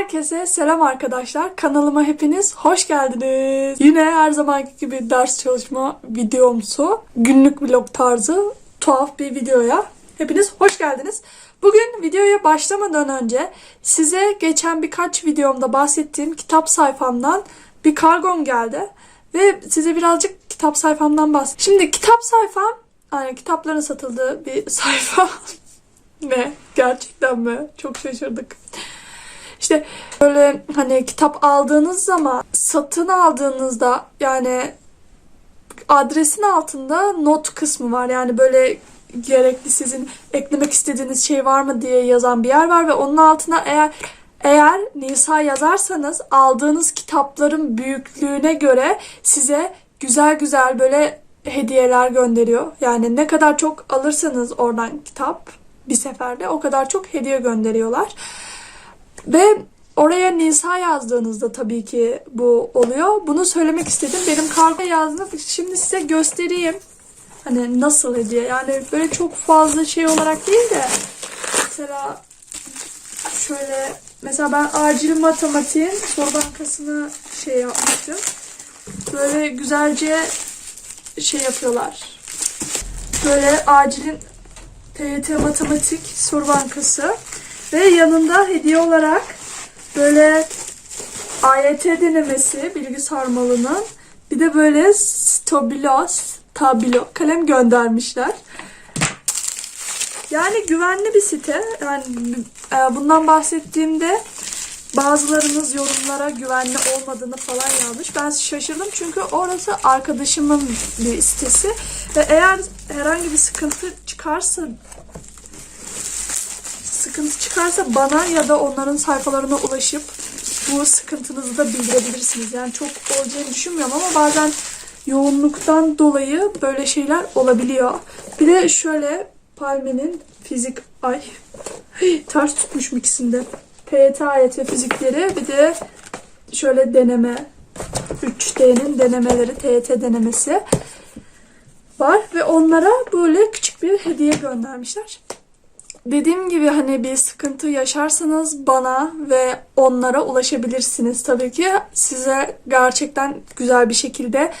Herkese selam arkadaşlar. Kanalıma hepiniz hoş geldiniz. Yine her zamanki gibi ders çalışma videomsu, günlük vlog tarzı tuhaf bir videoya hepiniz hoş geldiniz. Bugün videoya başlamadan önce size geçen birkaç videomda bahsettiğim kitap sayfamdan bir kargom geldi. Ve size birazcık kitap sayfamdan bahsedeyim. Şimdi kitap sayfam, yani kitapların satıldığı bir sayfa. ne? Gerçekten mi? Çok şaşırdık. İşte böyle hani kitap aldığınız zaman satın aldığınızda yani adresin altında not kısmı var. Yani böyle gerekli sizin eklemek istediğiniz şey var mı diye yazan bir yer var ve onun altına eğer eğer Nisa yazarsanız aldığınız kitapların büyüklüğüne göre size güzel güzel böyle hediyeler gönderiyor. Yani ne kadar çok alırsanız oradan kitap bir seferde o kadar çok hediye gönderiyorlar. Ve oraya Nisa yazdığınızda tabii ki bu oluyor. Bunu söylemek istedim. Benim kargo yazdığımda şimdi size göstereyim. Hani nasıl hediye yani böyle çok fazla şey olarak değil de mesela şöyle mesela ben acil matematiğin soru bankasını şey yapmıştım. Böyle güzelce şey yapıyorlar. Böyle acilin TYT matematik soru bankası ve yanında hediye olarak böyle AYT denemesi bilgi sarmalının bir de böyle stabilos tablo kalem göndermişler. Yani güvenli bir site. Yani e, bundan bahsettiğimde bazılarınız yorumlara güvenli olmadığını falan yazmış. Ben şaşırdım çünkü orası arkadaşımın bir sitesi ve eğer herhangi bir sıkıntı çıkarsa sıkıntı çıkarsa bana ya da onların sayfalarına ulaşıp bu sıkıntınızı da bildirebilirsiniz. Yani çok olacağını düşünmüyorum ama bazen yoğunluktan dolayı böyle şeyler olabiliyor. Bir de şöyle Palme'nin fizik ay ters tutmuşum ikisinde. TYT AYT fizikleri bir de şöyle deneme 3D'nin denemeleri TYT denemesi var ve onlara böyle küçük bir hediye göndermişler. Dediğim gibi hani bir sıkıntı yaşarsanız bana ve onlara ulaşabilirsiniz. Tabii ki size gerçekten güzel bir şekilde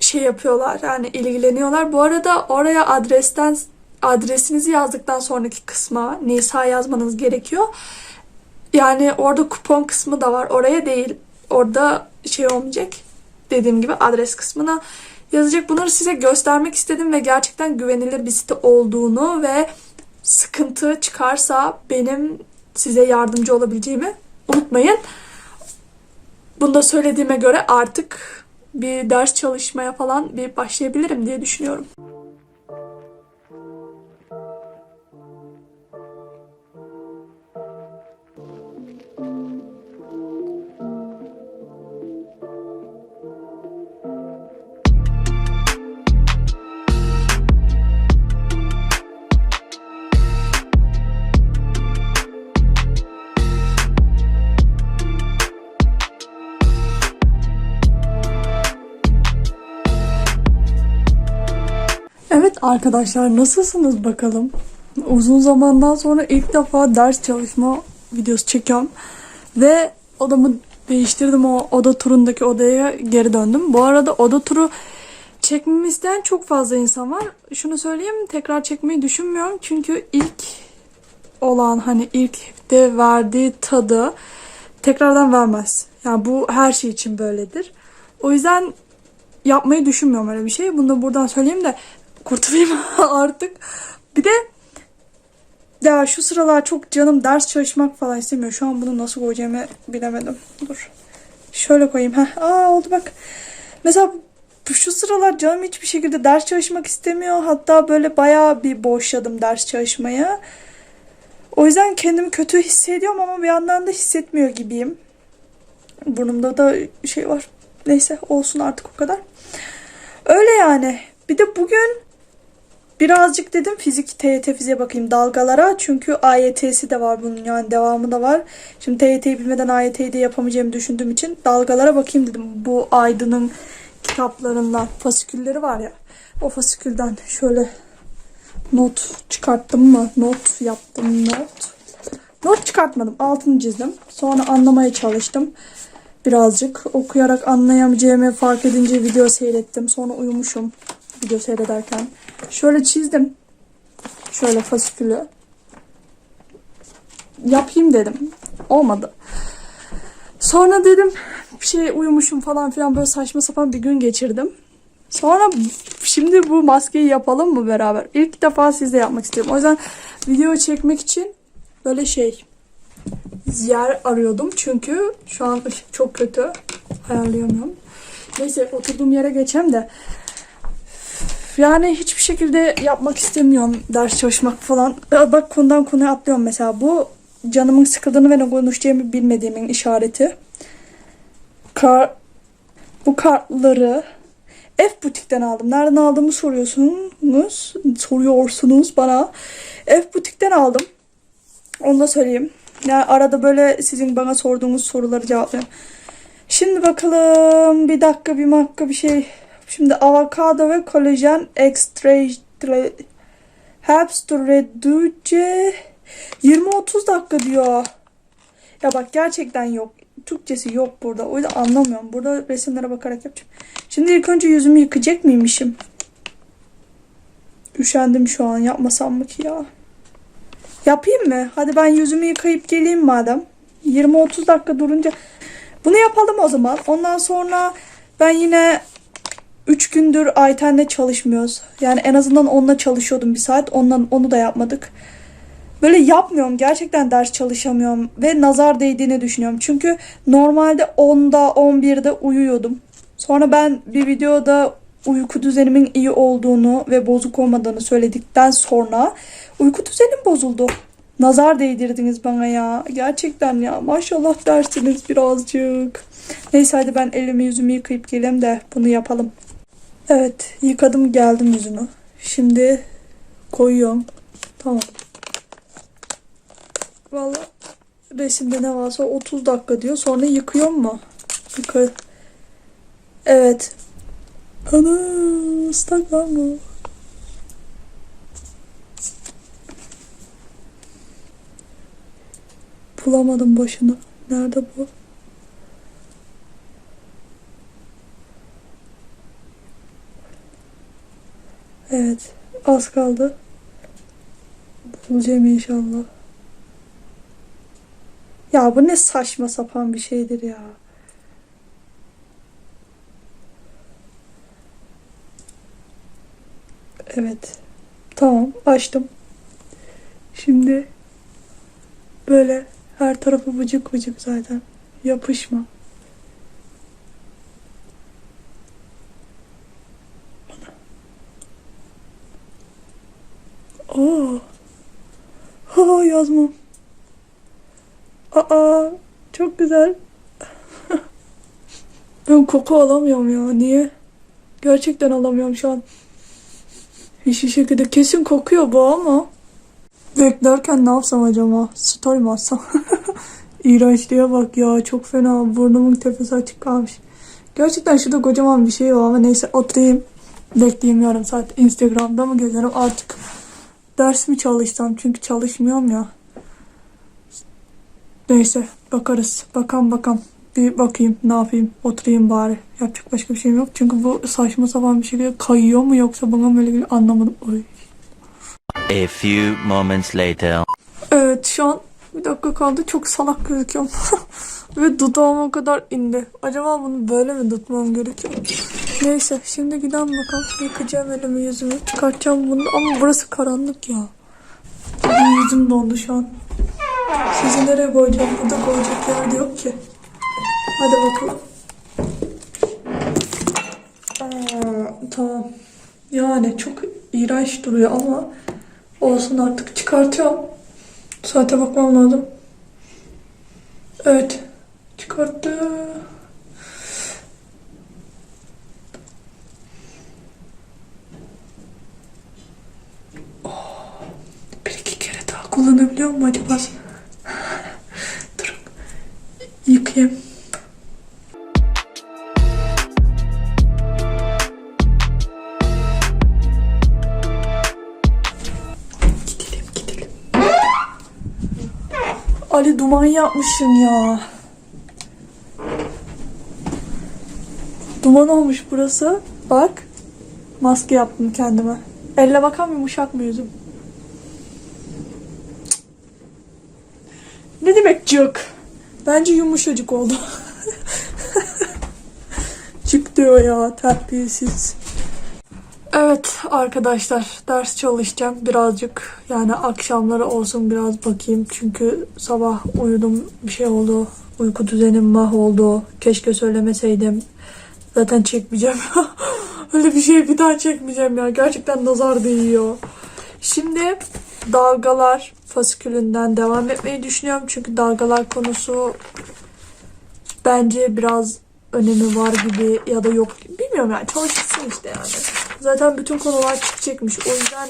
şey yapıyorlar. Yani ilgileniyorlar. Bu arada oraya adresten adresinizi yazdıktan sonraki kısma Nisa yazmanız gerekiyor. Yani orada kupon kısmı da var. Oraya değil. Orada şey olmayacak. Dediğim gibi adres kısmına yazacak. Bunları size göstermek istedim ve gerçekten güvenilir bir site olduğunu ve sıkıntı çıkarsa benim size yardımcı olabileceğimi unutmayın. Bunu da söylediğime göre artık bir ders çalışmaya falan bir başlayabilirim diye düşünüyorum. Arkadaşlar nasılsınız bakalım? Uzun zamandan sonra ilk defa ders çalışma videosu çekiyorum. Ve odamı değiştirdim o oda turundaki odaya geri döndüm. Bu arada oda turu çekmemi isteyen çok fazla insan var. Şunu söyleyeyim tekrar çekmeyi düşünmüyorum. Çünkü ilk olan hani ilk de verdiği tadı tekrardan vermez. Yani bu her şey için böyledir. O yüzden yapmayı düşünmüyorum öyle bir şey. Bunu da buradan söyleyeyim de kurtulayım artık. Bir de ya şu sıralar çok canım ders çalışmak falan istemiyor. Şu an bunu nasıl koyacağımı bilemedim. Dur. Şöyle koyayım. Heh. Aa oldu bak. Mesela şu sıralar canım hiçbir şekilde ders çalışmak istemiyor. Hatta böyle bayağı bir boşladım ders çalışmaya. O yüzden kendimi kötü hissediyorum ama bir yandan da hissetmiyor gibiyim. Burnumda da şey var. Neyse olsun artık o kadar. Öyle yani. Bir de bugün birazcık dedim fizik TYT fiziğe bakayım dalgalara. Çünkü AYT'si de var bunun yani devamı da var. Şimdi TYT'yi bilmeden AYT'yi de yapamayacağımı düşündüğüm için dalgalara bakayım dedim. Bu Aydın'ın kitaplarından fasikülleri var ya. O fasikülden şöyle not çıkarttım mı? Not yaptım not. Not çıkartmadım. Altını çizdim. Sonra anlamaya çalıştım. Birazcık okuyarak anlayamayacağımı fark edince video seyrettim. Sonra uyumuşum video seyrederken. Şöyle çizdim. Şöyle fasikülü. Yapayım dedim. Olmadı. Sonra dedim bir şey uyumuşum falan filan böyle saçma sapan bir gün geçirdim. Sonra şimdi bu maskeyi yapalım mı beraber? İlk defa sizle yapmak istiyorum. O yüzden video çekmek için böyle şey yer arıyordum. Çünkü şu an çok kötü. Ayarlayamıyorum. Neyse oturduğum yere geçeyim de. Yani hiçbir şekilde yapmak istemiyorum ders çalışmak falan. Bak konudan konuya atlıyorum mesela. Bu canımın sıkıldığını ve ne konuşacağımı bilmediğimin işareti. Kar bu kartları F butikten aldım. Nereden aldığımı soruyorsunuz. Soruyorsunuz bana. F butikten aldım. Onu da söyleyeyim. Yani arada böyle sizin bana sorduğunuz soruları cevaplayayım. Şimdi bakalım bir dakika bir dakika bir şey. Şimdi avokado ve kolajen extract helps to reduce 20-30 dakika diyor. Ya bak gerçekten yok. Türkçesi yok burada. O yüzden anlamıyorum. Burada resimlere bakarak yapacağım. Şimdi ilk önce yüzümü yıkayacak mıymışım? Üşendim şu an. Yapmasam mı ki ya? Yapayım mı? Hadi ben yüzümü yıkayıp geleyim madem. 20-30 dakika durunca. Bunu yapalım o zaman. Ondan sonra ben yine 3 gündür Ayten'le çalışmıyoruz. Yani en azından onunla çalışıyordum bir saat. Ondan onu da yapmadık. Böyle yapmıyorum. Gerçekten ders çalışamıyorum. Ve nazar değdiğini düşünüyorum. Çünkü normalde 10'da 11'de uyuyordum. Sonra ben bir videoda uyku düzenimin iyi olduğunu ve bozuk olmadığını söyledikten sonra uyku düzenim bozuldu. Nazar değdirdiniz bana ya. Gerçekten ya. Maşallah dersiniz birazcık. Neyse hadi ben elimi yüzümü yıkayıp geleyim de bunu yapalım. Evet yıkadım geldim yüzümü. Şimdi koyuyorum. Tamam. Valla resimde ne varsa 30 dakika diyor. Sonra yıkıyor mu? Yıka. Evet. Ana ıslak lan bu. Bulamadım başını. Nerede bu? Evet. Az kaldı. Bulacağım inşallah. Ya bu ne saçma sapan bir şeydir ya. Evet. Tamam açtım. Şimdi böyle her tarafı vıcık vıcık zaten. Yapışma. Aa. Ha yazmam. Aa çok güzel. Ben koku alamıyorum ya. Niye? Gerçekten alamıyorum şu an. Hiçbir şekilde kesin kokuyor bu ama. Beklerken ne yapsam acaba? Story mi atsam? İğrençliğe bak ya. Çok fena. Burnumun tepesi açık kalmış. Gerçekten şurada kocaman bir şey var ama neyse oturayım. Bekleyeyim yarım saat. Instagram'da mı gezerim artık. Ders mi çalışsam? Çünkü çalışmıyorum ya. Neyse bakarız. Bakan bakan. Bir bakayım ne yapayım. Oturayım bari. Yapacak başka bir şeyim yok. Çünkü bu saçma sapan bir şekilde kayıyor mu yoksa bana mı öyle geliyor anlamadım. Oy. A few moments later. Evet şu an bir dakika kaldı. Çok salak gözüküyorum. Ve dudağım o kadar indi. Acaba bunu böyle mi tutmam gerekiyor? Neyse şimdi gidelim bakalım. Yıkayacağım elimi yüzümü. Çıkartacağım bunu ama burası karanlık ya. Benim yüzüm dondu şu an. Sizi nereye koyacağım? Burada koyacak yer yok ki. Hadi bakalım. Aa, tamam. Yani çok iğrenç duruyor ama olsun artık çıkartıyorum. Saate bakmam lazım. Evet. Çıkarttı. Oh, bir iki kere daha kullanabiliyor mu acaba? Durun. Yıkayayım. Ali duman yapmışsın ya. Duman olmuş burası. Bak. Maske yaptım kendime. Elle bakalım yumuşak mı yüzüm? Ne demek cık? Bence yumuşacık oldu. cık diyor ya terbiyesiz. Evet arkadaşlar ders çalışacağım birazcık. Yani akşamları olsun biraz bakayım. Çünkü sabah uyudum bir şey oldu uyku düzenim mahvoldu. Keşke söylemeseydim. Zaten çekmeyeceğim. Öyle bir şey bir daha çekmeyeceğim ya. Gerçekten nazar değiyor. Şimdi dalgalar fasikülünden devam etmeyi düşünüyorum. Çünkü dalgalar konusu bence biraz önemi var gibi ya da yok. Bilmiyorum yani çalışsın işte yani. Zaten bütün konular çıkacakmış. O yüzden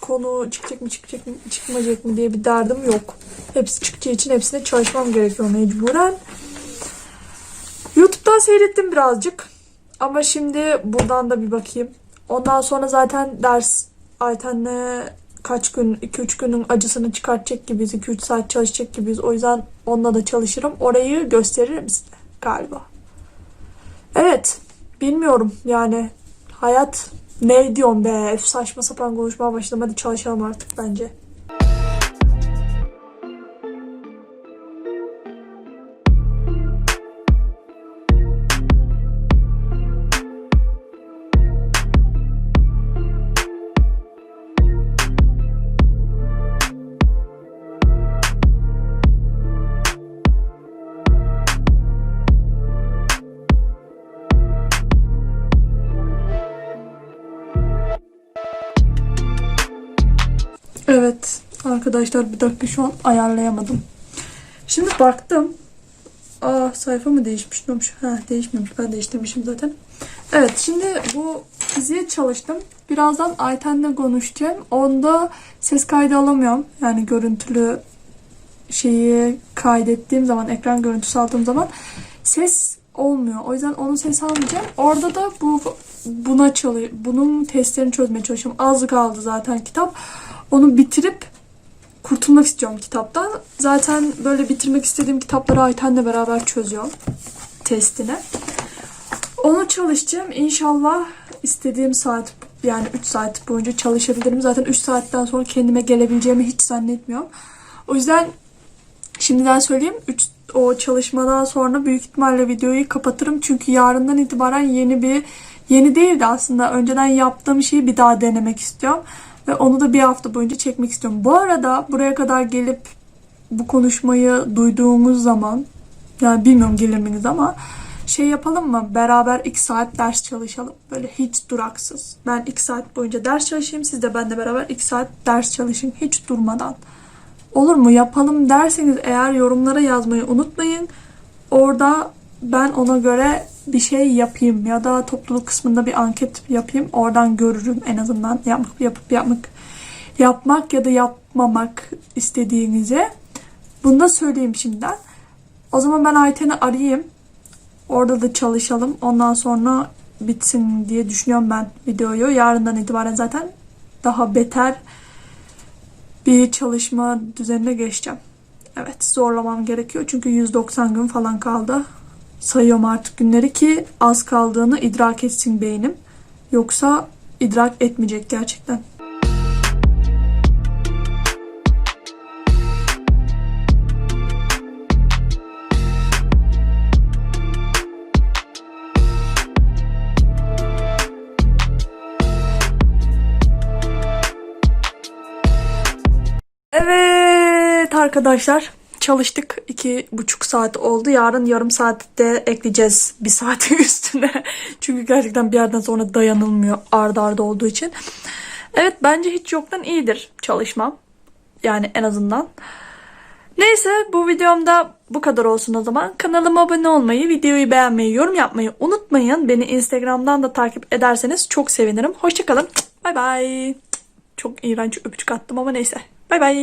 konu çıkacak mı çıkacak mı çıkmayacak mı diye bir derdim yok. Hepsi çıkacağı için hepsine çalışmam gerekiyor mecburen. YouTube'dan seyrettim birazcık. Ama şimdi buradan da bir bakayım. Ondan sonra zaten ders Ayten'le kaç gün, 2-3 günün acısını çıkartacak gibiyiz. 2-3 saat çalışacak gibiyiz. O yüzden onunla da çalışırım. Orayı gösteririm size galiba. Evet. Bilmiyorum yani. Hayat ne diyorum be? Saçma sapan konuşmaya başladım. Hadi çalışalım artık bence. Arkadaşlar bir dakika şu an ayarlayamadım. Şimdi baktım. Aa sayfa mı değişmiş? Ne olmuş? Ha değişmemiş. Ben değiştirmişim zaten. Evet şimdi bu fiziğe çalıştım. Birazdan Ayten'le konuşacağım. Onda ses kaydı alamıyorum. Yani görüntülü şeyi kaydettiğim zaman, ekran görüntüsü aldığım zaman ses olmuyor. O yüzden onun sesi almayacağım. Orada da bu buna çalı bunun testlerini çözmeye çalışıyorum. Az kaldı zaten kitap. Onu bitirip kurtulmak istiyorum kitaptan. Zaten böyle bitirmek istediğim kitapları Ayten'le beraber çözüyorum testini. Onu çalışacağım. İnşallah istediğim saat yani 3 saat boyunca çalışabilirim. Zaten 3 saatten sonra kendime gelebileceğimi hiç zannetmiyorum. O yüzden şimdiden söyleyeyim 3 o çalışmadan sonra büyük ihtimalle videoyu kapatırım. Çünkü yarından itibaren yeni bir yeni değildi aslında. Önceden yaptığım şeyi bir daha denemek istiyorum. Ve onu da bir hafta boyunca çekmek istiyorum. Bu arada buraya kadar gelip bu konuşmayı duyduğumuz zaman yani bilmiyorum gelir miyiniz ama şey yapalım mı? Beraber 2 saat ders çalışalım. Böyle hiç duraksız. Ben 2 saat boyunca ders çalışayım. Siz de benimle beraber 2 saat ders çalışın. Hiç durmadan. Olur mu? Yapalım derseniz eğer yorumlara yazmayı unutmayın. Orada ben ona göre bir şey yapayım ya da topluluk kısmında bir anket yapayım. Oradan görürüm en azından yapıp yapıp yapmak yapmak ya da yapmamak istediğinizi. Bunu da söyleyeyim şimdiden. O zaman ben Ayten'i arayayım. Orada da çalışalım. Ondan sonra bitsin diye düşünüyorum ben videoyu. Yarından itibaren zaten daha beter bir çalışma düzenine geçeceğim. Evet zorlamam gerekiyor çünkü 190 gün falan kaldı. Sayıyorum artık günleri ki az kaldığını idrak etsin beynim. Yoksa idrak etmeyecek gerçekten. Evet arkadaşlar çalıştık. iki buçuk saat oldu. Yarın yarım saatte ekleyeceğiz bir saati üstüne. Çünkü gerçekten bir yerden sonra dayanılmıyor arda arda olduğu için. Evet bence hiç yoktan iyidir çalışmam. Yani en azından. Neyse bu videomda bu kadar olsun o zaman. Kanalıma abone olmayı, videoyu beğenmeyi, yorum yapmayı unutmayın. Beni Instagram'dan da takip ederseniz çok sevinirim. Hoşçakalın. Bay bay. Çok iğrenç öpücük attım ama neyse. Bay bay.